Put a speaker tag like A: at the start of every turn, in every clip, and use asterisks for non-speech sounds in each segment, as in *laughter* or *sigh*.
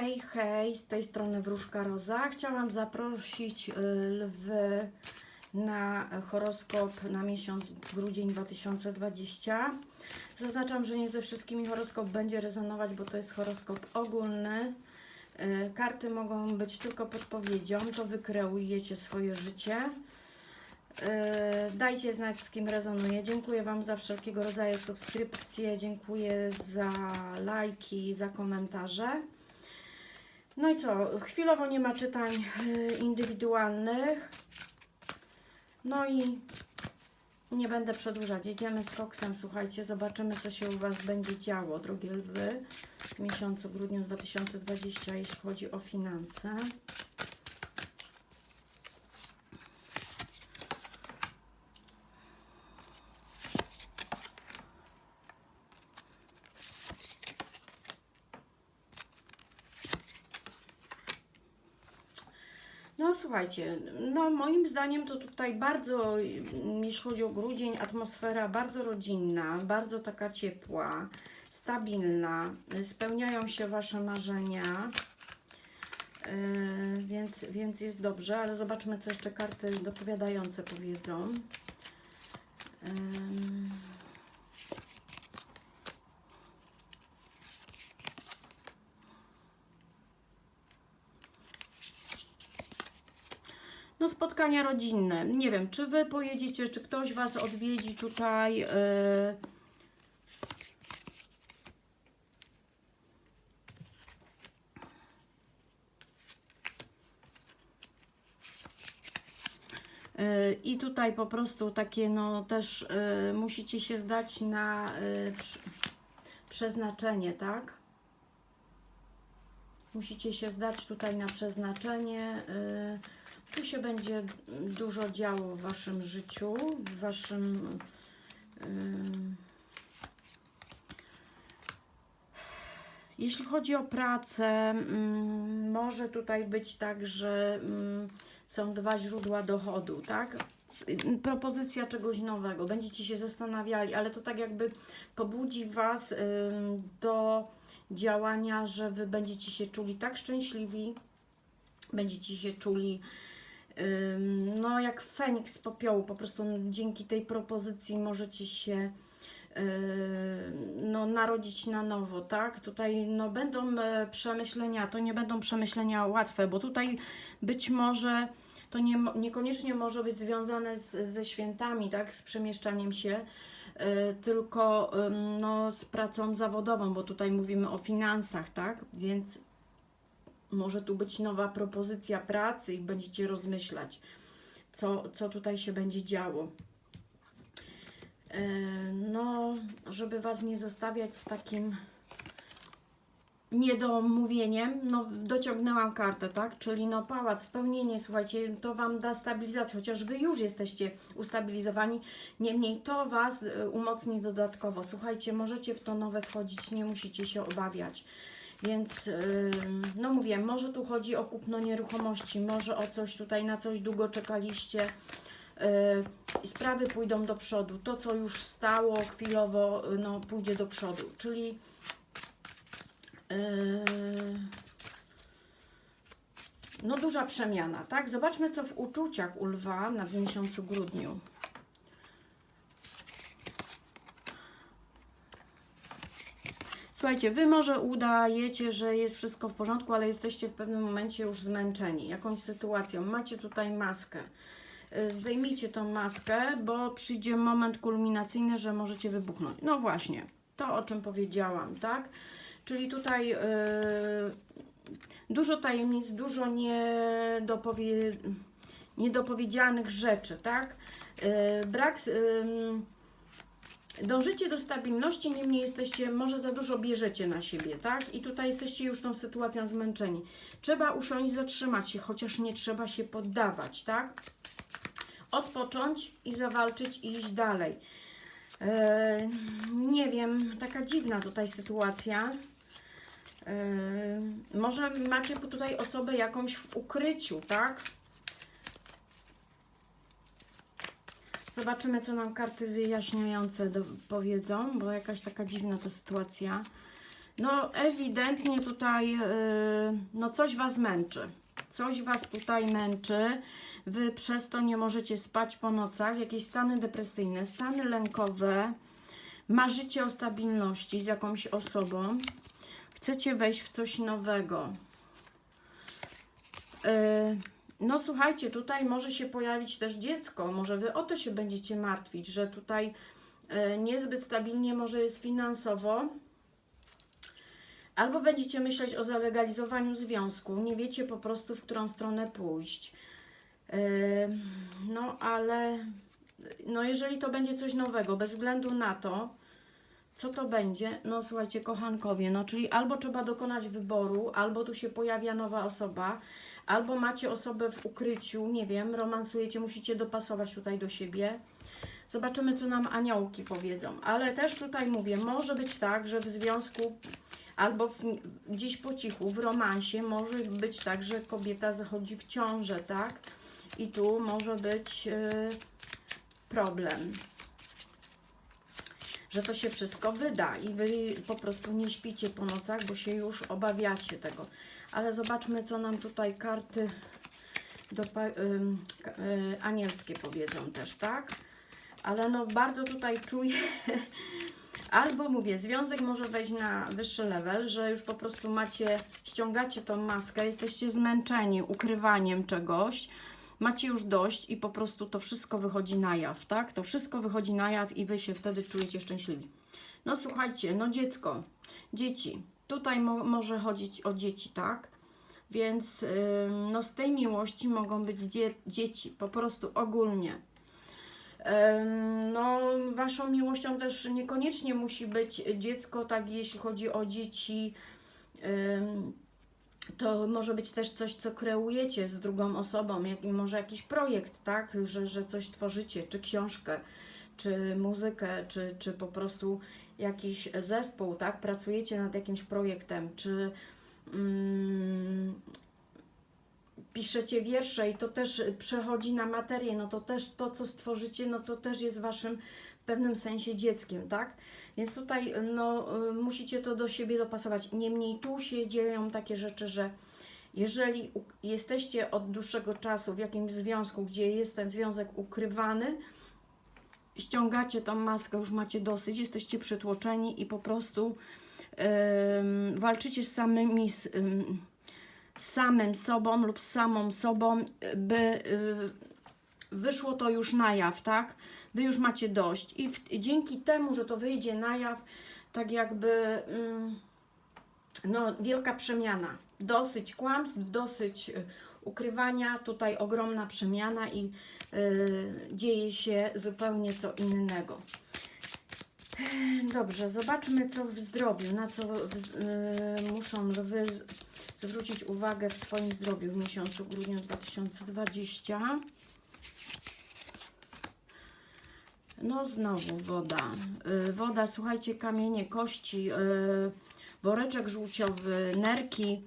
A: Hej, hej, z tej strony Wróżka Roza. Chciałam zaprosić y, lwy na horoskop na miesiąc grudzień 2020. Zaznaczam, że nie ze wszystkimi horoskop będzie rezonować, bo to jest horoskop ogólny. Y, Karty mogą być tylko podpowiedzią, to wy kreujecie swoje życie. Y, Dajcie znać, z kim rezonuje. Dziękuję Wam za wszelkiego rodzaju subskrypcje, dziękuję za lajki, za komentarze. No i co? Chwilowo nie ma czytań y, indywidualnych. No i nie będę przedłużać. Jedziemy z koksem. Słuchajcie, zobaczymy, co się u Was będzie działo, drogie lwy, w miesiącu grudniu 2020, jeśli chodzi o finanse. No słuchajcie, no moim zdaniem to tutaj bardzo, jeśli chodzi o grudzień, atmosfera bardzo rodzinna, bardzo taka ciepła, stabilna, spełniają się Wasze marzenia, yy, więc, więc jest dobrze, ale zobaczmy, co jeszcze karty dopowiadające powiedzą. No spotkania rodzinne. Nie wiem, czy wy pojedziecie, czy ktoś was odwiedzi tutaj. Yy... Yy, I tutaj po prostu takie, no też yy, musicie się zdać na prz- przeznaczenie, tak? Musicie się zdać tutaj na przeznaczenie. Tu się będzie dużo działo w Waszym życiu, w Waszym. ym, Jeśli chodzi o pracę, mm, może tutaj być tak, że mm, są dwa źródła dochodu, tak? Propozycja czegoś nowego, będziecie się zastanawiali, ale to tak jakby pobudzi Was do działania, że Wy będziecie się czuli tak szczęśliwi, będziecie się czuli no jak Feniks z popiołu, po prostu dzięki tej propozycji możecie się no, narodzić na nowo, tak? Tutaj no, będą e, przemyślenia, to nie będą przemyślenia łatwe, bo tutaj być może to nie, niekoniecznie może być związane z, ze świętami, tak? Z przemieszczaniem się, e, tylko no, z pracą zawodową, bo tutaj mówimy o finansach, tak? Więc może tu być nowa propozycja pracy i będziecie rozmyślać, co, co tutaj się będzie działo. E, No, żeby Was nie zostawiać z takim niedomówieniem, no dociągnęłam kartę, tak? Czyli no pałac, spełnienie, słuchajcie, to Wam da stabilizację, chociaż Wy już jesteście ustabilizowani, niemniej to Was e, umocni dodatkowo. Słuchajcie, możecie w to nowe wchodzić, nie musicie się obawiać. Więc, no mówię, może tu chodzi o kupno nieruchomości, może o coś tutaj, na coś długo czekaliście. Yy, sprawy pójdą do przodu. To, co już stało chwilowo, yy, no, pójdzie do przodu. Czyli yy, no duża przemiana, tak? Zobaczmy, co w uczuciach u lwa na w miesiącu grudniu. Słuchajcie, wy może udajecie, że jest wszystko w porządku, ale jesteście w pewnym momencie już zmęczeni jakąś sytuacją. Macie tutaj maskę. Y, Zdejmijcie tą maskę, bo przyjdzie moment kulminacyjny, że możecie wybuchnąć. No właśnie, to o czym powiedziałam, tak? Czyli tutaj yy, dużo tajemnic, dużo niedopowie, niedopowiedzianych rzeczy, tak? Yy, brak. Yy, Dążycie do stabilności, niemniej jesteście, może za dużo bierzecie na siebie, tak? I tutaj jesteście już tą sytuacją zmęczeni. Trzeba usiąść, zatrzymać się, chociaż nie trzeba się poddawać, tak? Odpocząć i zawalczyć i iść dalej. Eee, nie wiem, taka dziwna tutaj sytuacja. Eee, może macie tutaj osobę jakąś w ukryciu, tak? Zobaczymy, co nam karty wyjaśniające do, powiedzą, bo jakaś taka dziwna ta sytuacja. No ewidentnie tutaj yy, no coś Was męczy. Coś Was tutaj męczy. Wy przez to nie możecie spać po nocach. Jakieś stany depresyjne, stany lękowe. Marzycie o stabilności z jakąś osobą. Chcecie wejść w coś nowego. Yy, no słuchajcie, tutaj może się pojawić też dziecko. Może Wy o to się będziecie martwić, że tutaj yy, niezbyt stabilnie może jest finansowo. Albo będziecie myśleć o zalegalizowaniu związku, nie wiecie po prostu, w którą stronę pójść. Yy, No, ale no jeżeli to będzie coś nowego, bez względu na to, co to będzie, no słuchajcie, kochankowie, no czyli albo trzeba dokonać wyboru, albo tu się pojawia nowa osoba, albo macie osobę w ukryciu, nie wiem, romansujecie, musicie dopasować tutaj do siebie. Zobaczymy, co nam aniołki powiedzą. Ale też tutaj mówię, może być tak, że w związku albo w, gdzieś po cichu, w romansie może być tak, że kobieta zachodzi w ciążę, tak? I tu może być yy, problem. Że to się wszystko wyda i wy po prostu nie śpicie po nocach, bo się już obawiacie tego. Ale zobaczmy, co nam tutaj karty ym, ka- y, anielskie powiedzą też, tak? Ale no bardzo tutaj czuję, *laughs* albo mówię, związek może wejść na wyższy level, że już po prostu macie, ściągacie tą maskę, jesteście zmęczeni ukrywaniem czegoś, macie już dość i po prostu to wszystko wychodzi na jaw, tak? To wszystko wychodzi na jaw i wy się wtedy czujecie szczęśliwi. No słuchajcie, no dziecko, dzieci, tutaj mo może chodzić o dzieci, tak? Więc ym, no z tej miłości mogą być dzie dzieci, po prostu ogólnie. No, waszą miłością też niekoniecznie musi być dziecko, tak jeśli chodzi o dzieci. em, To może być też coś, co kreujecie z drugą osobą, jak, może jakiś projekt, tak, że, że coś tworzycie, czy książkę, czy muzykę, czy, czy po prostu jakiś zespół, tak, pracujecie nad jakimś projektem, czy mm, piszecie wiersze i to też przechodzi na materię, no to też to, co stworzycie, no to też jest waszym w pewnym sensie dzieckiem, tak? Więc tutaj no, y, musicie to do siebie dopasować. Niemniej tu się dzieją takie rzeczy, że jeżeli jesteście od dłuższego czasu w jakimś związku, gdzie jest ten związek ukrywany, ściągacie tą maskę, już macie dosyć, jesteście przytłoczeni i po prostu em, walczycie z samymi z samym sobą lub samą sobą, by y, wyszło to już na jaw, tak? Wy już macie dość i w, dzięki temu, że to wyjdzie na jaw, tak jakby mm, no, wielka przemiana. Dosyć kłamstw, dosyć y, ukrywania, tutaj ogromna przemiana i y, dzieje się zupełnie co innego. Dobrze, zobaczmy co w zdrowiu, na co y, muszą lwy zwrócić uwagę w swoim zdrowiu w miesiącu grudniu 2020. No znowu woda. Y, woda, słuchajcie, kamienie, kości, y, woreczek żółciowy, nerki.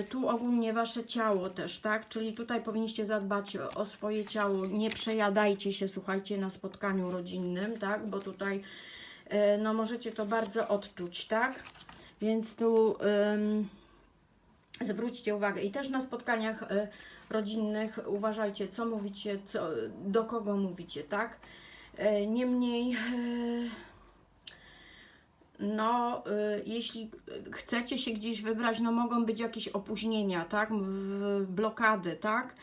A: Y, tu ogólnie wasze ciało też, tak? Czyli tutaj powinniście zadbać o, swoje ciało. Nie przejadajcie się, słuchajcie, na spotkaniu rodzinnym, tak? Bo tutaj no możecie to bardzo odczuć, tak? Więc tu zwróćcie uwagę i też na spotkaniach y, rodzinnych uważajcie, co mówicie, co, do kogo mówicie, tak? Y, Niemniej, y, no, jeśli chcecie się gdzieś wybrać, no mogą być jakieś opóźnienia, tak? Blokady, tak?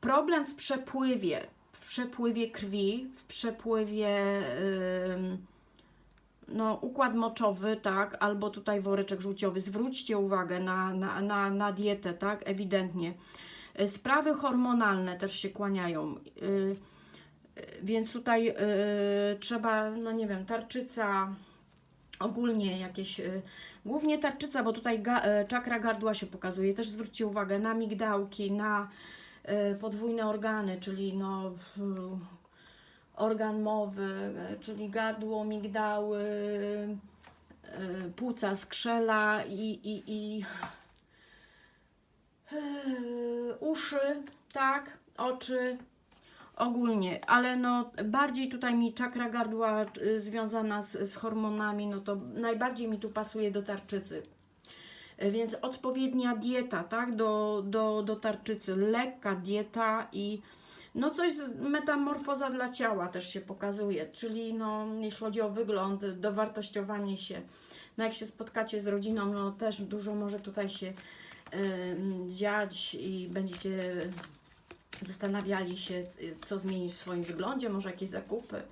A: Problem w przepływie, w przepływie krwi, w przepływie ym, no, układ moczowy, tak, albo tutaj woreczek żółciowy. Zwróćcie uwagę na, na, na, na dietę, tak, ewidentnie. Y, Sprawy hormonalne też się kłaniają. y, y, Więc tutaj trzeba, no nie wiem, tarczyca, ogólnie jakieś, głównie tarczyca, bo tutaj ga, czakra gardła się pokazuje. Też zwróćcie uwagę na migdałki, na podwójne organy, czyli no, organ mowy, czyli gardło, migdały, y, płuca, skrzela i, i, i y, uszy, tak, oczy, ogólnie, ale no bardziej tutaj mi czakra gardła y, związana z, z hormonami, no to najbardziej mi tu pasuje do tarczycy. Więc odpowiednia dieta, tak, do, do, do tarczycy, lekka dieta i no coś, metamorfoza dla ciała też się pokazuje, czyli no jeśli chodzi o wygląd, dowartościowanie się, no jak się spotkacie z rodziną, no też dużo może tutaj się ym, dziać i będziecie zastanawiali się, y, co zmienić w swoim wyglądzie, może jakieś zakupy, ym,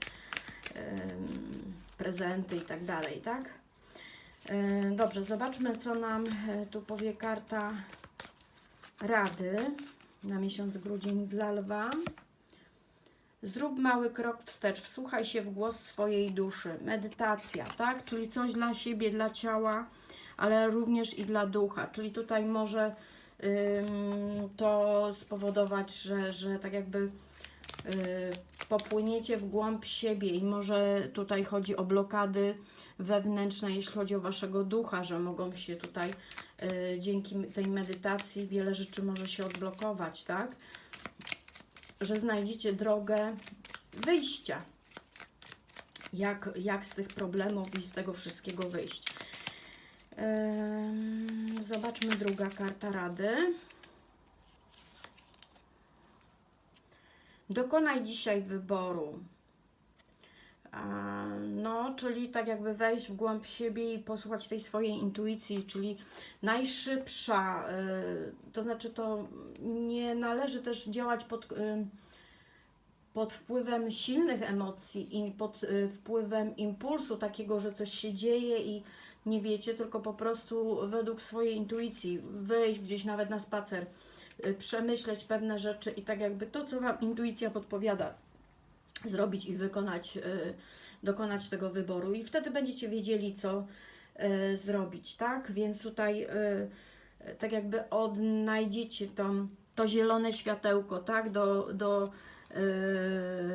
A: prezenty i tak dalej, tak? Dobrze, zobaczmy, co nam y, tu powie karta Rady na miesiąc grudzień dla Lwa. Zrób mały krok wstecz, wsłuchaj się w głos swojej duszy. Medytacja, tak? Czyli coś dla siebie, dla ciała, ale również i dla ducha. Czyli tutaj może ym, to spowodować, że, że tak jakby y, popłyniecie w głąb siebie i może tutaj chodzi o blokady wewnętrzne, jeśli chodzi o waszego ducha, że mogą się tutaj y, dzięki tej medytacji wiele rzeczy może się odblokować, tak? Że znajdziecie drogę wyjścia. Jak, jak z tych problemów i z tego wszystkiego wyjść. Ym, Zobaczmy druga karta rady. Dokonaj dzisiaj wyboru. No, czyli tak jakby wejść w głąb siebie i posłuchać tej swojej intuicji, czyli najszybsza, y, to znaczy to nie należy też działać pod, y, pod wpływem silnych emocji i pod y, wpływem impulsu takiego, że coś się dzieje i nie wiecie, tylko po prostu według swojej intuicji wyjść gdzieś nawet na spacer, przemyśleć pewne rzeczy i tak jakby to, co Wam intuicja podpowiada, zrobić i wykonać, y, dokonać tego wyboru i wtedy będziecie wiedzieli, co y, zrobić, tak? Więc tutaj y, y, tak jakby odnajdziecie tą, to zielone światełko, tak? Do, do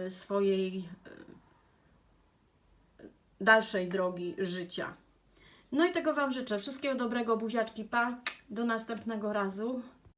A: y, swojej y, dalszej drogi życia. No i tego Wam życzę. Wszystkiego dobrego, buziaczki, pa. Do następnego razu.